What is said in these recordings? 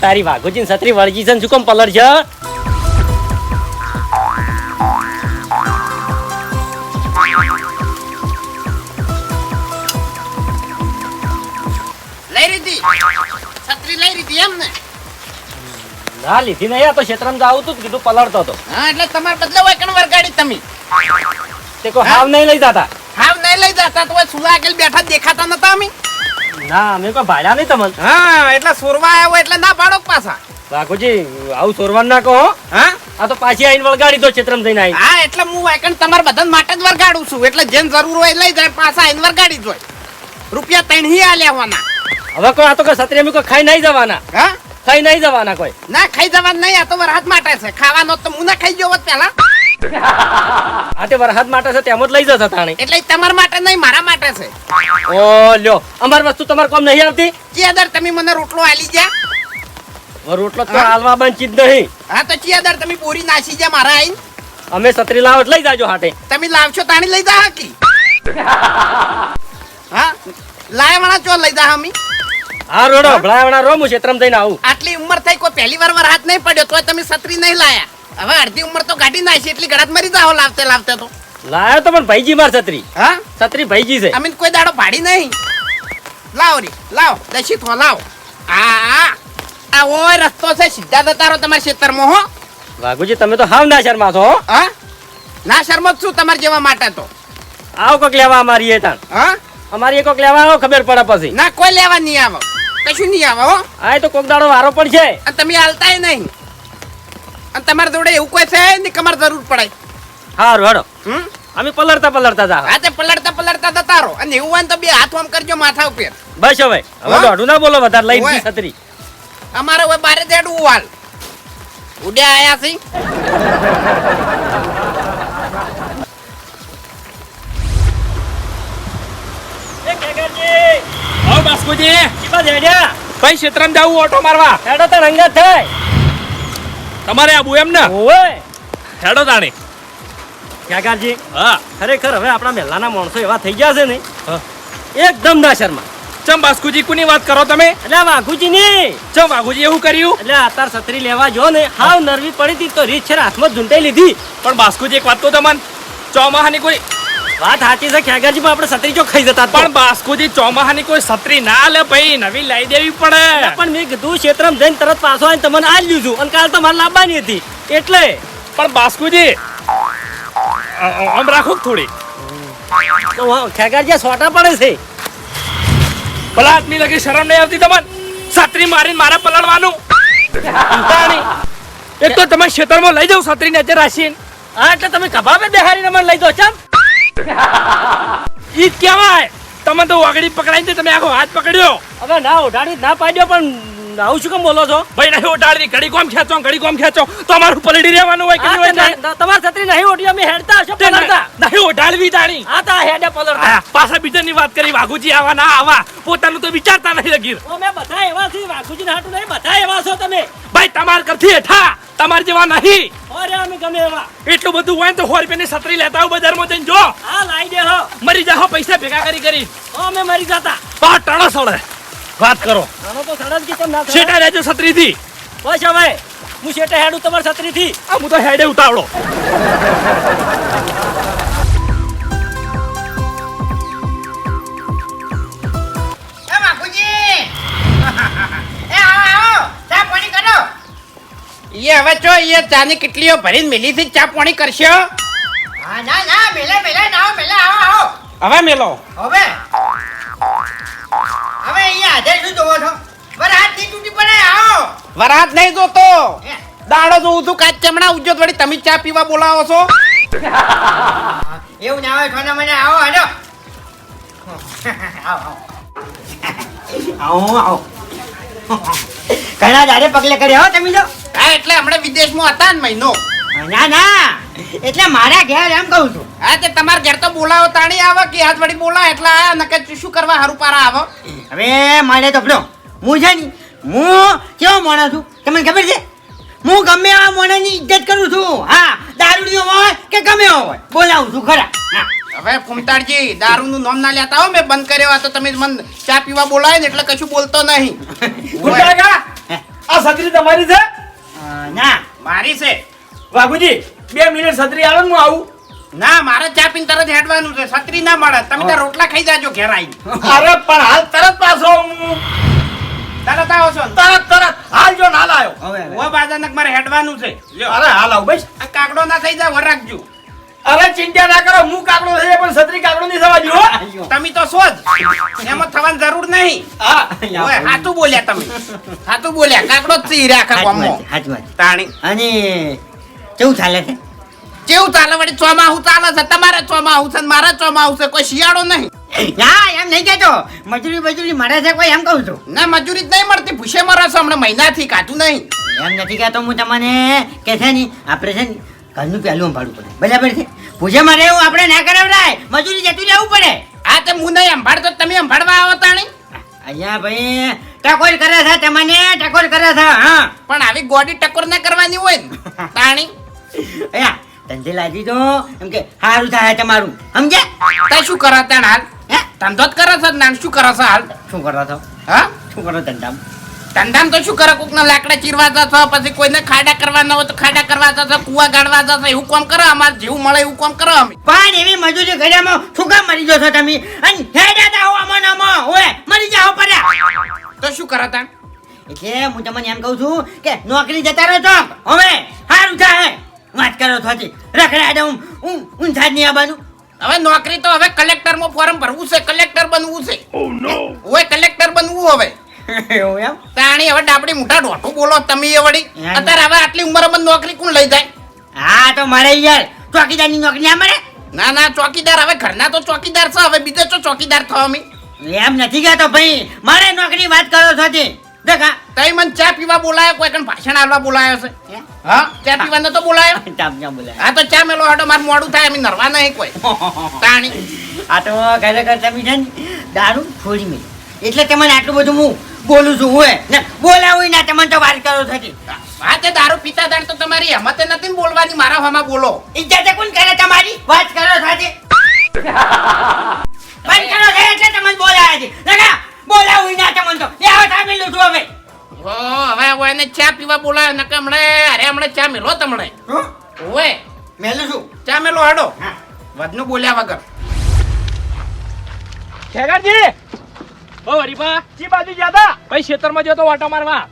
તારી વાઘોજી છત્રી વળગી છે શું કેમ પલર છે? લઈ રીધી છત્રી લઈ રીધી એમ ને ના લીધી નહીં આ તો ક્ષેત્રમાં જાવું તું કીધું પલળતો હતો. હા એટલે તમારે બદલે હોય કણ વરગાડી તમે. તે કોઈ હાવ નહીં લઈ જતા. હાવ નહીં લઈ જતા તો સુલા આગળ બેઠા દેખાતા નતા અમે? ના અમે કોઈ ભાડા નહીં તમને. હા એટલે સોરવા આવ્યો એટલે ના પાડો પાછા. વાઘોજી આવું સોરવાન ના કહો હા. આ તો પાછી આઈને વળગાડી દો ચિત્રમ થઈને આવી હા એટલે હું વાયકણ તમાર બધા માટે જ વરગાડું છું. એટલે જેમ જરૂર હોય લઈ જાય પાછા આઈને વળગાડી દો રૂપિયા ત્રણ હી આ હોવાના હવે કોઈ આ તો કોઈ સત્રી અમે કોઈ ખાઈ નહીં જવાના. હા? ખાઈ નહીં જવાના કોઈ. ના ખાઈ જવાના નહીં આ તો વરહાદ માટે છે. ખાવાનો તો હું ના ખાઈ ગયો હોત પહેલા. આ તે વરસાદ માટે છે તેમ જ લઈ જશે તાણે. એટલે તમાર માટે નહીં મારા માટે છે. ઓ લ્યો અમાર વસ્તુ તમાર કોમ નહીં આવતી? ચિયાદર તમે મને રોટલો આલી જા રોટલો તો હાલવા બંધ ચીજ નહીં. હા તો ચિયાદર તમે પૂરી નાસી જા મારા આઈને? અમે સત્રી લાવ એટલે લઈ જાજો હાટે. તમે લાવશો તાણી લઈ જા હાકી. હા લાય વાળા ચો લઈ જા હમી. હા રોડો ભલાવણા રો છે ત્રમ જઈને આવું. આટલી ઉંમર થઈ કોઈ પહેલી વાર વાર હાથ નહીં પડ્યો તો તમે છત્રી નહીં લાયા. હવે અડધી ઉંમર તો કાઢી નાખી એટલી ગળાત મરી જાવ લાવતે લાવતે તો. લાયો તો પણ ભાઈજી માર છત્રી. હા? છત્રી ભાઈજી છે. અમે કોઈ દાડો પાડી નહીં. લાવો રી લાવો દશી તો લાવો. આ આ ઓય રસ્તો છે સીધા જતા રહો તમારા ક્ષેત્રમાં હો. વાઘુજી તમે તો હાવ ના શર્મા છો હા? ના શરમો છું તમારા જેવા માટે તો. આવો કોક લેવા અમારી એ તાણ. હા? અમારી કોક લેવા આવો ખબર પડે પછી. ના કોઈ લેવા નહીં આવો. કશું નહીં આવો હા. એ તો કોક દાડો વારો પણ છે. અને તમે હાલતાય નહીં. અને તમારા જોડે એવું કોઈ છે નહીં કે જરૂર પડે હારું હારો હમ? અમે પલળતા પલળતા જા. આ તે પલળતા પલળતા જતા તારો અને એવું હોય તો બે હાથ આમ કરજો માથા ઉપર. બસ હવે. હવે દોડું ના બોલો વધારે લઈ ઓય. છત્રી. અમારે હવે બારે દેડું વાલ ઉડ્યા આયા છે આવો બાસ્કુજી. ચીપા દેડ્યા ભાઈ ક્ષેત્રમાં જાવું ઓટો મારવા? હેડો તો રંગત થાય. તમારે આબુ એમ ને? ઓય હેડો તાણી. કાકાજી હા. ખરેખર હવે આપણા મહેલાના માણસો એવા થઈ ગયા છે ને એકદમ ના શર્મા ચમ બાસ્કુજી કોની વાત કરો તમે? એટલે વાઘુજી ની. ચમ વાઘુજી એવું કર્યું? એટલે આતાર છત્રી લેવા જો ને હાવ નરવી પડી હતી તો રીત છે હાથમાં ઝૂંટાઈ લીધી. પણ બાસ્કુજી એક વાત તો તમને. ચોમાહાની કોઈ વાત સાચી છે ખ્યાગાજી પણ આપણે છત્રી ચોક ખાઈ જતા પણ બાસ્કુજી ચોમાહાની કોઈ છત્રી ના લે ભાઈ નવી લઈ દેવી પડે. પણ મેં કીધું ક્ષેત્રમ જઈને તરત પાછો આવીને તમને આ લીધું અને કાલ તો મારે લાવવાની હતી. એટલે. પણ બાસ્કુજી આમ રાખો થોડી? તો આ સોટા પડે છે. ભલા આદમી લગી શરમ નહીં આવતી તમને? છત્રી મારીને મારે પલળવાનું? એક તો તમે ક્ષેત્રમાં લઈ જાવ છત્રી ને અત્યારે રાખીને. હા એટલે તમે કબાબે બેહારીને મને લઈ દો ચમ. ઈ કહેવાય. તમે તો વાગડી પકડાઈને તમે આખો હાથ પકડ્યો. હવે ના ઉઠાડી ના પાડ્યો પણ આવું શું કેમ બોલો છો? ભાઈ નહીં ઉડાડી ઘડી કોમ ખેંચો ઘડી કોમ ખેંચો. તો અમારું પલડી રહેવાનું હોય કે નહીં હોય તે છત્રી નહીં ઉઠી અમે હેડતા હશો પલડતા. નહીં- નહીં તાણી હા તા હેડે પલડતા. આ પાછા બીજાની વાત કરી વાઘુજી આવા ના આવા. પોતાનું તો વિચારતા નહીં લગીર. ઓ મેં બધા એવા છે વાઘુજી હાટું નહીં બધા એવા છો તમે. ભાઈ તમાર કરથી હેઠા. તમાર જેવા નહીં. અરે અમે ગમે એવા. એટલું બધું હોય તો સો રૂપિયાની છત્રી લેતા આવો બજારમાં જઈને જો. હા લાઈ દે હો મરી જા હો પૈસા ભેગા કરી કરી. અમે મરી જતા. બા ટણો સળે. વાત કરો. આનો તો સડક કે તમ ના શેટા રહેજો છત્રી થી બસ ભાઈ હું શેટા હેડું તમારી છત્રી થી આ હું તો હેડે ઉતાવળો. હવે ચો એ ચાની કેટલીઓ ભરીને મેલી થી ચા પાણી કરશો? હા ના ના મેલે મેલે ના મેલે આવો આવો. હવે મેલો. હવે? હવે અહીંયા આજે શું જોવો છો. વરાતની તૂટી પડે આવો. વરાત નહીં જોતો. દાડો જોઉં છું કાચ ચમડા ઉજ્જત વળી તમે ચા પીવા બોલાવો છો? એવું ના હોય છોના મને આવો હાલો. આવો આવો. આવો ઘણા દાડે પગલે કર્યા હો તમે તો હા એટલે હમણાં વિદેશમાં હતા ને મહિનો. ના ના. એટલે મારા ઘેર એમ કહું છું. હા તે તમારા ઘેર તો બોલાવો તાણી આવે કે હાથ વળી બોલા એટલે આ નકર શું કરવા હારું પારા આવો. હવે મારે તો પેલો હું છે ને હું કેવો માણસ છું? તમને ખબર છે? હું ગમે એવા માણસની ઇજ્જત કરું છું. હા દારૂડીઓ હોય કે ગમે હોય. બોલાવું છું ખરા. હવે ફૂમતાડજી દારૂનું નામ ના લેતા હો મેં બંધ કર્યો આ તો તમે મને ચા પીવા બોલાય ને એટલે કશું બોલતો નહીં? આ છત્રી તમારી છે? ના મારી છે. બાબુજી બે મિનિટ છત્રી આવો ને હું આવું. ના મારે ચા પીને તરત હેડવાનું છે. છત્રી ના મળે. તમે ત્યાં રોટલા ખાઈ જાજો ઘેર આવી અરે પણ હાલ તરત પાછો હું તરત આવો છો તરત તરત. હાલ જો હાલ આવ્યો હવે. ઓ બાજાનક મારે હેડવાનું છે. અરે હાલ આવું બસ. આ કાકડો ના થઈ જાય રાખજો અરે ચિંતા ના કરો હું કાગડો છે પણ છત્રી કાગડો નહીં થવા દો. તમે તો છો જ. એમાં થવાની જરૂર નહીં. હા. ઓય હાચું બોલ્યા તમે. હાતું બોલ્યા. કાગડો જ છે હીરા કોમો. તાણી. અને કેવું ચાલે છે? કેવું ચાલે વળી ચોમાહું ચાલે છે. તમારે ચોમાહું છે ને મારે ચોમાહું છે. કોઈ શિયાળો નહીં. ના એમ નહીં કહેતો. મજૂરી મજૂરી મળે છે કોઈ એમ કહું છું. ના મજૂરી જ નહીં મળતી. ભૂસે મરે છે હમણાં મહિનાથી કાઢું નહીં. એમ નથી કહેતો હું તમને. કે છે ને આપણે છે ને ઘરનું પહેલું સંભાળવું પડે. બરાબર છે? પૂછે મારે એવું આપણે ના કરાવડાય મજૂરી જતું જવું પડે. આ તે હું નહીં સંભાળતો તમે સંભાળવા આવો તાણી અહીંયા ભાઈ ટકોર કરે છે તમને ટકોર કરે છે હા. પણ આવી ગોડી ટકોર ના કરવાની હોય ને તાણી. અહીંયા ધંધે લાગી દો એમ કે સારું થાય તમારું. સમજે તો શું કરો તાણ હાલ? હે? ધંધો જ કરો છો નાન શું કરો છો હાલ? શું કરો છો? હા? શું કરો ધંધામાં? ધંધામાં તો શું કરે? કોકના લાકડા ચીરવા જશો પછી કોઈને ખાડા કરવાના હોય તો ખાડા કરવા જશો કુવા ગાળવા જશો એવું કામ કરો અમારે જેવું મળે એવું કામ કરો અમે. પણ એવી મજૂરી કર્યામાં શું કામ મરી જશો તમે? અને હેડા દાવ આમાં ને આમાં ઓય મરી જાઓ પડ્યા તો શું કરો તમે? એટલે હું તમને એમ કહું છું કે નોકરી જતા રહો છો હવે સારું થાય. વાત કરો છો રખડા દઉં. હું હું સાજ નહીં આવવાનું હવે નોકરી તો હવે કલેક્ટરમાં ફોર્મ ભરવું છે કલેક્ટર બનવું છે. ઓય કલેક્ટર બનવું હવે. એવું એમ? તાણી હવે ડાબડી મોટા દોઢું બોલો તમે એ વળી. અત્યારે હવે આટલી ઉંમરમાં નોકરી કોણ લઈ જાય? હા તો મારે યાર ચોકીદારની નોકરી ના મળે? ના ના ચોકીદાર હવે ઘરના તો ચોકીદાર છે હવે બીજો તો ચોકીદાર થવા અમે? એમ નથી કહેતો ભાઈ. મારે નોકરી વાત કરો છો તે. દેખા. તઈ મને ચા પીવા બોલાયો કોઈ કણ ભાષણ આલવા બોલાયો છે? હા? ચા પીવાને તો બોલાયો? ચા પીવા બોલાયો. હા તો ચા મેલો હાડો મારું મોડું થાય અમે નરવા નહીં કોઈ. તાણી. આ તો ખરેખર તમે છે ને દારૂ છોડી મેં એટલે તમને આટલું બધું હું બોલું છું હું ને બોલાવું ના તમને તો વાત કરો થતી હા તે દારૂ પીતા દાડ તો તમારી હિંમત નથી બોલવાની મારા હમા બોલો. ઇજ્જત કોણ કરે તમારી? વાત કરો થતી બંધ કરો છે એટલે તમને બોલાયા છે. લગા બોલાવું ના તમને તો. એ હવે સામે લઉં છું હવે. ઓ હવે હવે એને ચા પીવા બોલાયો નકે હમણે અરે હમણે ચા મેલો તમને. હું? ઓએ મેલું છું. ચા મેલો હાડો. વધનું બોલ્યા વગર. ખેગારજી ઓ હરીફા. ચી બાજુ ગયા તા. ભાઈ ખેતરમાં જતો વાટો મારવા.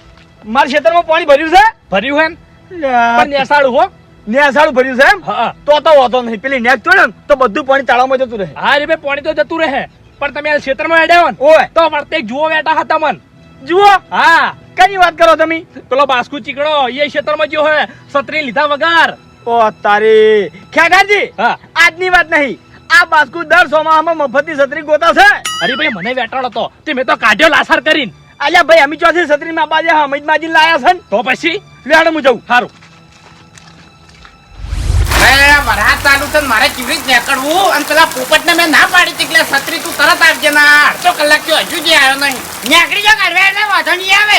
મારા ખેતરમાં પાણી ભર્યું છે? ભર્યું એમ? પણ નેસાળું હો. નેસાળું ભર્યું છે એમ? હા. તો તો વાતો નહીં. પેલી નેક ને તો બધું પાણી તાળામાં જતું રહે. હા રે પાણી તો જતું રહે. પણ તમે આ ખેતરમાં હેડ્યા ઓય. તો વર્તે જુઓ બેઠા હતા મન. જુઓ. હા. કઈ વાત કરો તમે? પેલો બાસ્કુ ચીકડો એ ખેતરમાં જો હે. સત્રી લીધા વગર. ઓ તારી. ખેગારજી હા. આજની વાત નહીં. આ બાસ્કુ દર સોમાહમાં મફતની છત્રી ગોતા છે. અરે ભાઈ મને વેટાળ હતો તે મેં તો કાઢ્યો લાસાર કરીને. અલ્યા ભાઈ અમે ચોથી છત્રી માં બાજે હમીદ માજી લાયા છે ને. તો પછી? લેડ હું જઉં. સારું વરસાદ ચાલુ છે મારે ચીવરી જ નીકળવું? અને પેલા પોપટને મેં ના પાડી હતી એટલે છત્રી તું તરત આવજે ના અડધો કલાક થયો હજુ જે આવ્યો નહીં. નેકડી જો કાઢવા એટલે વાંધો નહીં આવે.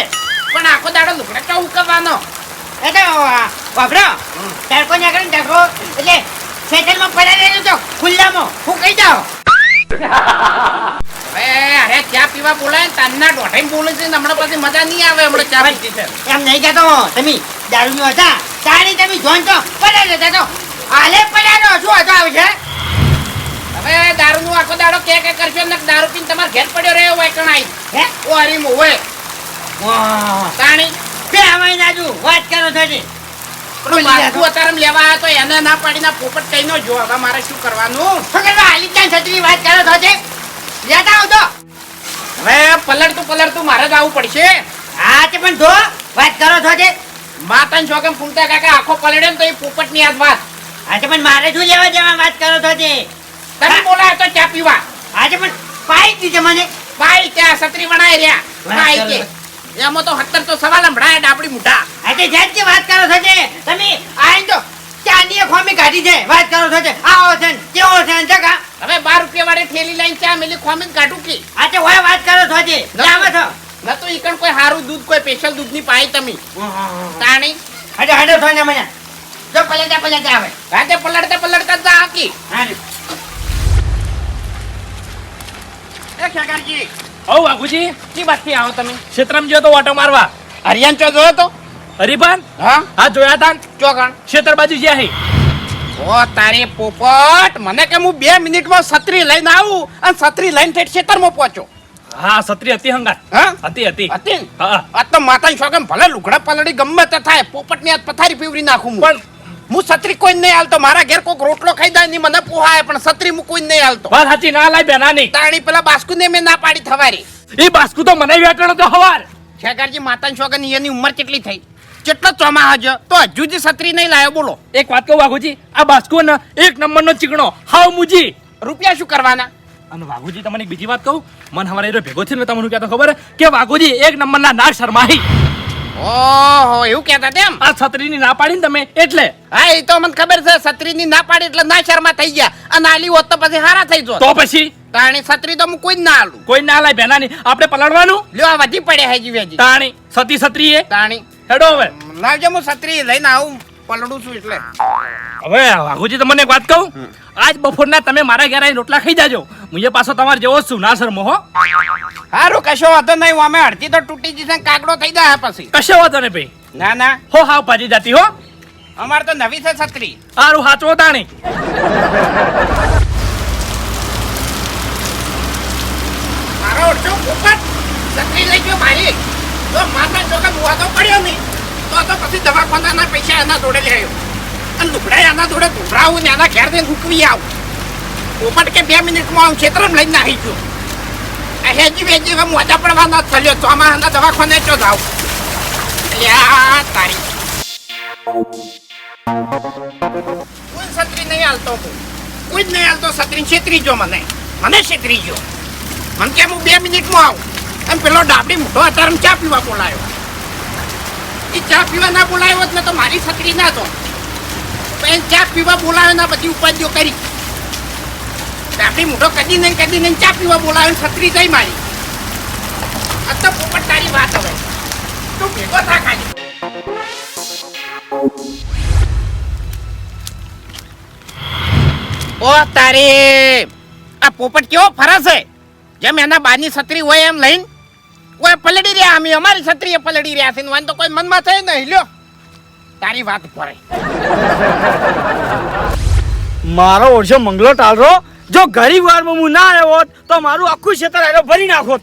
પણ આખો દાડો ઉકવવાનો એ તો તડકો નીકળે ને તડકો. એટલે સેટલમાં પડ્યા રહેજો. તો ખુલ્લામાં. હું કહી જાઓ અરે ચા પીવા બોલાય તાના તાનના બોલે છે હમણાં પછી મજા નહીં આવે હમણાં ચા પીધી છે. એમ નહીં કહેતો તમે દારૂ હતા તારી તમે જોન તો પડ્યા જતા તો. હાલે પડ્યાનો શું હતો આવે છે? હવે દારૂનું આખો દાડો કે કે કરશો ને દારૂ પીને તમારે ઘેર પડ્યો રહ્યો હોય કણાઈ હે? ઓ હરી વાહ. તાણી. બે હવાઈ નાજુ વાત કરો છો જી અતારમ લેવા આવ્યો તો એને ના પાડીને પોપટ કઈ જો હવે મારે શું કરવાનું? ક્યાં છત્રી વાત કરો છો જી લેતા આવો હવે પલળતું પલળતું મારે જ આવવું પડશે. હા તે પણ જો વાત કરો છો જી માતાને ફૂમતા કાકા આખો પલળ્યો ને તો એ પોપટની જ વાત. આજે પણ મારે શું લેવા દેવા વાત કરો છો જી તમે બોલાયો તો ચા પીવા. આજે પણ પાઈ દીધે મને. પાઈ ત્યાં છત્રી વણાય રહ્યા. એમાં તો હત્તર તો સવાલ સંભળાય ડાબડી મોટા હા તે જેમ કે વાત કરો છો તમે આઈ તો ચાંદી ખોમી કાઢી છે વાત કરો છો આવો છે ને કેવો છે ને જગા? હવે બાર રૂપિયા વાળી થેલી લઈને ચા મેલી ખોમી કાઢું કે? આ તે હોય વાત કરો છો જી લાવો છો. નતું ઈકણ કોઈ હારું દૂધ કોઈ સ્પેશિયલ દૂધની પાઈ તમે. તાણી? હડે હડે છો ને મને. જો પલટા પલટા આવે. રાતે પલળતા પલળતા જા આકી હા એ ખેગારજી હો બાપુજી કી બાતથી આવો તમે? ક્ષેત્રમ જો તો ઓટો મારવા. હરિયાણ ચો જોયો તો? હરીભાન? હા? હા જોયા તા ચોકણ. ખેતર બાજુ જ્યાં હે. ઓ તારી પોપટ મને કે હું બે મિનિટમાં છત્રી લઈને આવું અને છત્રી લઈને ઠેઠ છેતરમાં પહોંચો. હા સત્રી હતી હંગાત. હા? હતી હતી. હતી? હા આ તો માતાની શોખન ભલે લુગડા પલડી ગમે તે થાય પોપટની હાથ પથારી પીવડી નાખું. પણ હું છત્રી કોઈ નહીં હાલતો મારા ઘેર કોઈક રોટલો ખાઈ જાય ની મને પોહાય પણ છત્રી હું કોઈ નહીં હાલતો. બસ હાચી ના લાય બેના નહીં તાણી પેલા બાસ્કુ ને મેં ના પાડી થવારી. એ બાસ્કુ તો મને વેટણો તો હવાર. શેખરજી માતાની શોખન એની ઉંમર કેટલી થઈ? કેટલો ચોમાહા છે તો હજુ જ છત્રી નહીં લાયો બોલો. એક વાત કહું વાઘુજી આ બાસ્કો ને એક નંબરનો ચીકણો. હાવ મુજી. રૂપિયા શું કરવાના? અને વાઘુજી તમને એક બીજી વાત કહું? મન હવારે એરો ભેગો છે ને તમને કહેતો ખબર કે વાઘુજી એક નંબરના ના શરમાહી. ઓહો એવું કહેતા તેમ આ છત્રીની ના પાડી ને તમે એટલે. હા એ તો મને ખબર છે છત્રીની ના પાડી એટલે ના શર્મા થઈ ગયા. અને આલી હોત તો પછી હારા થઈ જો તો પછી? તાણી છત્રી તો હું કોઈ ના આલું કોઈ ના લાય બેના નહીં આપણે પલળવાનું? લ્યો આ વધી પડે હેજી વેજી તાણી સતી છત્રી એ? તાણી હેડો હવે. લાવજો હું છત્રી લઈને આવું. પલડું છું એટલે. હવે વાઘુજી તમને એક વાત કહું? આજ બપોરના તમે મારા ઘરે રોટલા ખાઈ જાજો. મુજે પાછો તમારે જેવો છું. ના સર હો હારું કશો વાંધો નહીં. અમે અડધી તો તૂટી જશે કાગડો થઈ જાય પછી. કશો વાંધો નહીં ભાઈ. ના ના. હો હાવ ભાજી જાતી હો. અમારે તો નવી છે છત્રી. સારું હાચવો તાણી. મારો ઓછો ઉપર છત્રી લઈ ગયો મારી. તો માતા ચોકા મુવાદો પડ્યો નહીં, તો પછી દવાખાનાના પૈસા એના જોડે આવ્યો. અને લુગડા એના જોડે ધોવડાવું ને એના ઘેર જઈને હુકવી આવું. કે બે મિનિટમાં હું ક્ષેત્રમાં લઈને આવી ગયો. હેજી વેજી મોજા પડવાના થયો ચોમાહાના દવાખાને ચો જાવ? લ્યા તારી. કોઈ છત્રી નહીં હાલતો કોઈ જ નહીં હાલતો છત્રી. છેતરી જો મને. મને છેતરી જો. મને કે હું બે મિનિટમાં આવું. એમ પેલો ડાબડી મોટો અત્યારે ચા પીવા બોલાયો. એ ચા પીવા ના બોલાયો એટલે તો મારી છત્રી ના તો. એમ ચા પીવા બોલાયો ના બધી ઉપાધિઓ કરી. ડાબડી મોટો કદી નહીં કદી નહીં, ચા પીવા બોલાયો ને છત્રી થઈ મારી. આ તો પોપટ તારી વાત હવે. તું ભેગો થા ખાલી. ઓ તારી, આ પોપટ કેવો ફરસ છે? જેમ એના બાની છત્રી હોય એમ લઈને કોઈ પલડી રહ્યા અમે અમારી છત્રીએ પલડી રહ્યા છે ને વાંધો કોઈ મનમાં થાય નહીં. લ્યો. તારી વાત પડે મારો ઓળશો મંગલો ટાળરો જો ગરીબ વારમાં હું ના આવ્યો હોત તો મારું આખું ક્ષેત્ર એનો ભરી નાખોત.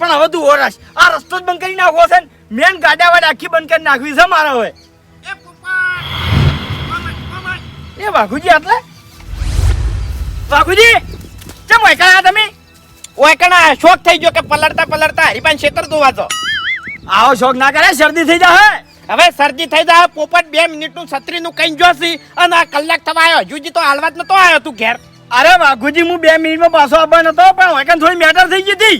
પણ હવે તું ઓરાશ. આ રસ્તો જ બંધ કરી નાખવો છે ને. મેન ગાડા વાડ આખી બંધ કરી નાખવી છે મારે હવે. એ. વાઘુજી આટલે? વાઘુજી ચમ વૈકા તમે? કણા શોખ થઈ ગયો કે પલળતા પલળતા હરિભાઈ ક્ષેત્ર ધોવા તો આવો શોખ ના કરે શરદી થઈ જાય હવે શરદી થઈ જાય પોપટ બે મિનિટનું છત્રીનું કઈ જોશી અને આ કલાક થવા આવ્યો હજુજી તો હાલવા જ નતો આવ્યો તું ઘેર. અરે વાઘુજી હું બે મિનિટમાં પાછો આવવાનો હતો પણ વૈકન થોડી મેટર થઈ ગઈ હતી.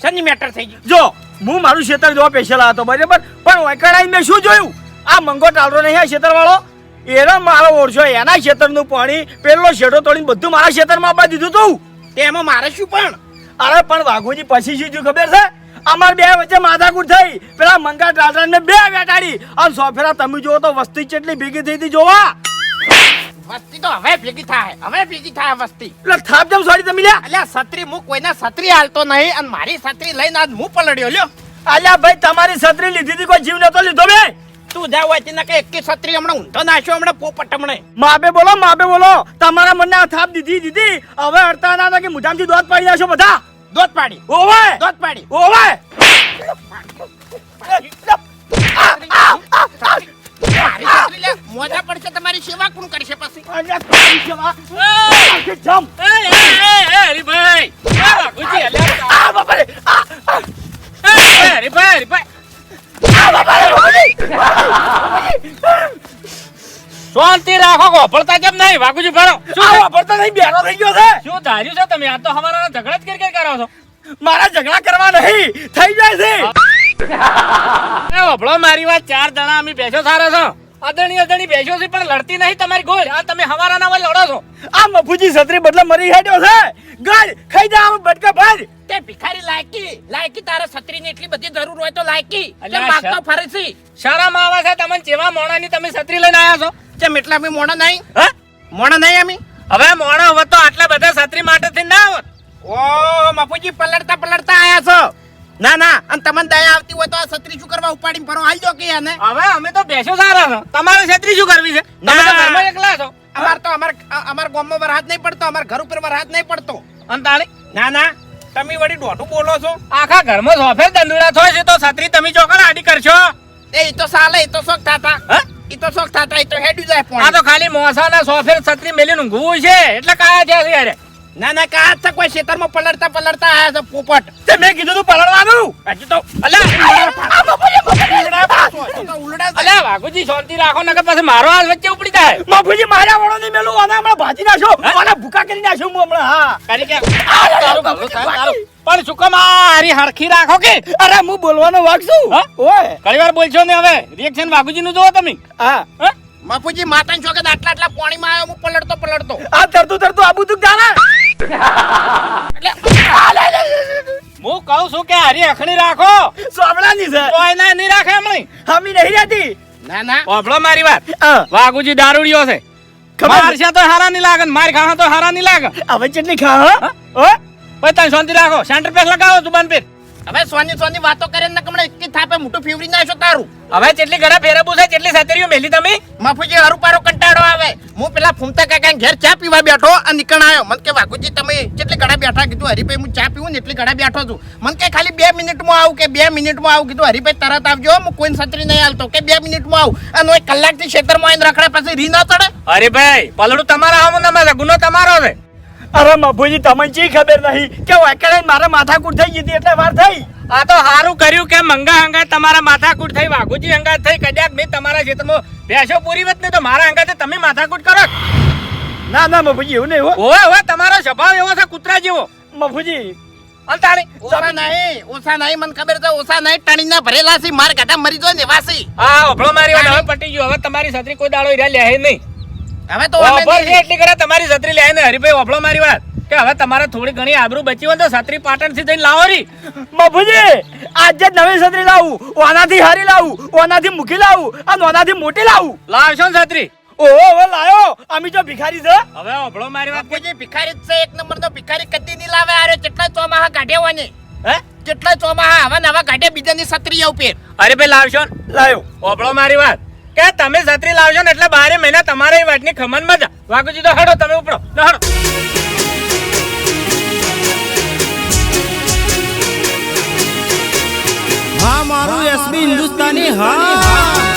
શની મેટર થઈ ગયું જો હું મારું ક્ષેત્ર જોવા સ્પેશિયલ હતો બરાબર? પણ વૈકણ આવીને મેં શું જોયું? આ મંગો ટાળરો નહીં આ ક્ષેત્ર વાળો એનો મારો ઓળશો એના ક્ષેત્રનું પાણી પેલો શેડો તોડીને બધું મારા ક્ષેત્રમાં આપવા દીધું તું. તેમાં મારે શું પણ? અરે પણ વાઘુજી પછી શું થયું ખબર છે? અમાર બે વચ્ચે માથાકૂટ થઈ. પેલા મંગા ટાળરા ને બે બેટાડી અને સોફેરા તમે જોવો તો વસ્તી કેટલી ભેગી થઈ હતી જોવા. વસ્તી તો હવે ભેગી થાય હવે ભેગી થાય વસ્તી. એટલે થાપ જમ સોરી તમે લ્યા. અલ્યા છત્રી હું કોઈના છત્રી હાલતો નહીં અને મારી છત્રી લઈને આજ હું પલડ્યો લ્યો. અલ્યા ભાઈ તમારી છત્રી લીધી હતી કોઈ જીવ નતો લીધો બે. તું જા હોય તેના કે એકી છત્રી હમણાં ઊંધો નાખ્યો હમણાં પોપટ હમણે. માબે બોલો માપે બોલો. તમારા મને આ થાપ દીધી દીધી. હવે અડતા ના કે મુજામથી દોત પાડી નાખશો બધા. દોત પાડી. ઓવે દોત પાડી. ઓવે મોજા પડશે તમારી સેવા કોણ કરશે પછી? અલ્યા સેવા. આખી જમ. શાંતિ રાખો કેમ નહીં? વાઘુજી ભરો આ વાપરતો નહીં બેરો થઈ ગયો છે. શું ધાર્યું છે તમે? આ તો હવાના ઝઘડા જ કરી કરો છો. મારા ઝઘડા કરવા નહીં થઈ જાય છે. વભળો મારી વાત ચાર જણા અમે બેસો સારા છો. અદણી અદણી બેસો છે પણ લડતી નહીં તમારી ગોળ. આ તમે હવારાના વય લડો છો. આ મફુજી છત્રી બદલે મરી હેડ્યો છે. ગાડ ખાઈ જા આમ બટકા ભાર. તે ભિખારી લાયકી. લાયકી તારા છત્રીની એટલી બધી જરૂર હોય તો લાયકી. એટલે માગતો શા- ફરે છે? શરમ આવે છે તમને જેવા મોણાની તમે છત્રી લઈને આવ્યા છો? કેમ એટલા અમે મોણા નહીં. હે? મોણા નહીં અમે. હવે મોણા હવે તો આટલા બધા છત્રી માટે થી ના આવત ઓ મફુજી પલળતા પલળતા આયા છો. ના ના. અને તમને દયા આવતી હોય તો આ છત્રી શું કરવા ઉપાડીને ફરો? હાલ દો કે આને. હવે અમે તો બેસો સારા છો. તમારે છત્રી શું કરવી છે? તમે તો ઘરમાં એકલા છો. અમાર તો અમાર અમાર ગામમાં વરસાદ નહીં પડતો. અમાર ઘર ઉપર વરસાદ નહીં પડતો. અંતાળી તાળી? ના ના. તમે વળી દોઢું બોલો છો. આખા ઘરમાં સોફેર દંડુડા થાય છે તો છત્રી તમે ચોકડ આડી કરશો. એ તો સાલે એ તો શોખ થાતા. હા? ઈ તો શોખ થતા એ તો હેડ્યું જાય આ તો ખાલી મોસાના સોફેર છત્રી મેલીને ઊંઘવું છે. એટલે કાયા છે યાર? ના ના કા તક કોઈ ખેતરમાં પલળતા પલળતા આયા છે પોપટ. તે મેં કીધું તું પલળવાનું. હજુ તો અલ્યા વાઘુજી શાંતિ રાખો નકર પછી મારો હાલ વચ્ચે ઉપડી જાય. બાપુજી માર્યા વાળો નહીં મેલું અને હમણાં ભાજી નાખ્યો. અને ભૂકા કરી નાખ્યો હું હમણાં હા. કરી કે. પણ શું કામ આ હારી હરખી રાખો કે? અરે હું બોલવાનો વાગ છું. ઓય. ઘણી વાર બોલશો ને હવે. રિએક્શન વાઘુજી નું જોવો તમે હા? હા? માતા માતાને છોકરા આટલા આટલા પાણીમાં આવ્યો હું પલળતો પલળતો. આ તરતું તરતું આબુ તું જાણે? હું કહું છું કે હારી અખણી રાખો. સોબડાની સર કોઈ ના નહીં રાખે હમણી હમી નહીં રહેતી. ના ના. ઓભળો મારી વાત. વાઘુજી દારૂડિયો છે. ખબર? છે. તો હારા નહીં લાગે ને માર ખાવા તો હારા નહીં લાગે. હવે ચટણી ખા હા? ઓ ભાઈ તમે શાંતિ રાખો. સેન્ટર પેસ લગાવો દુકાન પર. હવે સોની સોની વાતો કરે નકમણે કમણે એક થાપે મોટું ફેવરી નાખ્યો તારું. હવે જેટલી ઘડા ફેરબુ છે જેટલી સાતરીઓ મેલી તમે? માફુજી હરું પારો કંટાળો આવે. હું પેલા ફૂમતા કાકા ઘેર ચા પીવા બેઠો અને નીકળ આવ્યો મને કે વાઘુજી તમે જેટલી ઘડા બેઠા કીધું હરીભાઈ હું ચા પીવું ને એટલી ઘડા બેઠો છું. મને કે ખાલી બે મિનિટમાં આવું કે બે મિનિટમાં આવું કીધું. હરીભાઈ તરત આવજો હું કોઈ છત્રી નહીં હાલતો. કે બે મિનિટમાં આવું. અને એક કલાકથી ક્ષેત્રમાં આવીને રખડા પછી રી ના ચડે. અરે ભાઈ પલડું તમારા હામું ના ગુનો તમારો છે અરે મભુજી તમને ચી ખબર નહીં કે વાકડે મારા માથાકૂટ થઈ ગઈ હતી એટલે વાર થઈ? આ તો સારું કર્યું કે મંગા હંગા તમારા માથાકૂટ થઈ વાઘુજી હંગા થઈ કદાચ મેં તમારા ક્ષેત્રમાં ભેંસો પૂરી વત નહીં તો મારા હંગાતે તમે માથાકૂટ કરો. ના ના મભુજી એવું નહીં હોય ઓવે તમારો સ્વભાવ એવો છે કૂતરા જેવો. મભુજી અંતાળી ઓછા નહીં ઓછા નહીં મને ખબર છે ઓછા નહીં ટણીના ભરેલા છે માર ગાડા મરી જાય ને વાસી. હા ઓભળો મારી વાત હવે પટી ગયો હવે તમારી છત્રી કોઈ દાડો ઈરા લે નહીં. હવે તો ઓફર છે એટલી કરે તમારી છત્રી લઈને હરીભાઈ ઓભળો મારી વાત. કે હવે તમારે થોડી ઘણી આબરૂ બચી હોય તો છત્રી પાટણથી જઈને લાવો રી. બાપુજી આજે જ નવી છત્રી લાવું. ઓનાથી હારી લાવું ઓનાથી મૂકી લાવું અને ઓનાથી મોટી લાવું. લાવશો ને છત્રી? ઓહો હવે લાયો. અમે જો ભિખારી છે. હવે ઓફળો મારી વાત કે ભિખારી છે. એક નંબર તો ભિખારી કદી નહીં લાવે. આરે કેટલા ચોમાહા કાઢ્યા હોય ને હે? કેટલા ચોમાહા હવે નવા કાઢ્યા બીજાની સત્રીય ઉપર અરે ભાઈ લાવશો લાયો. ઓફળો મારી વાત. કે તમે છત્રી લાવજો ને એટલે બારે મહિના તમારે એ વાતની ખમણ મજા. વાઘુજી તો હડો, તમે ઉપડો. ન હડો. હા, મારું એસબી હિન્દુસ્તાની હા.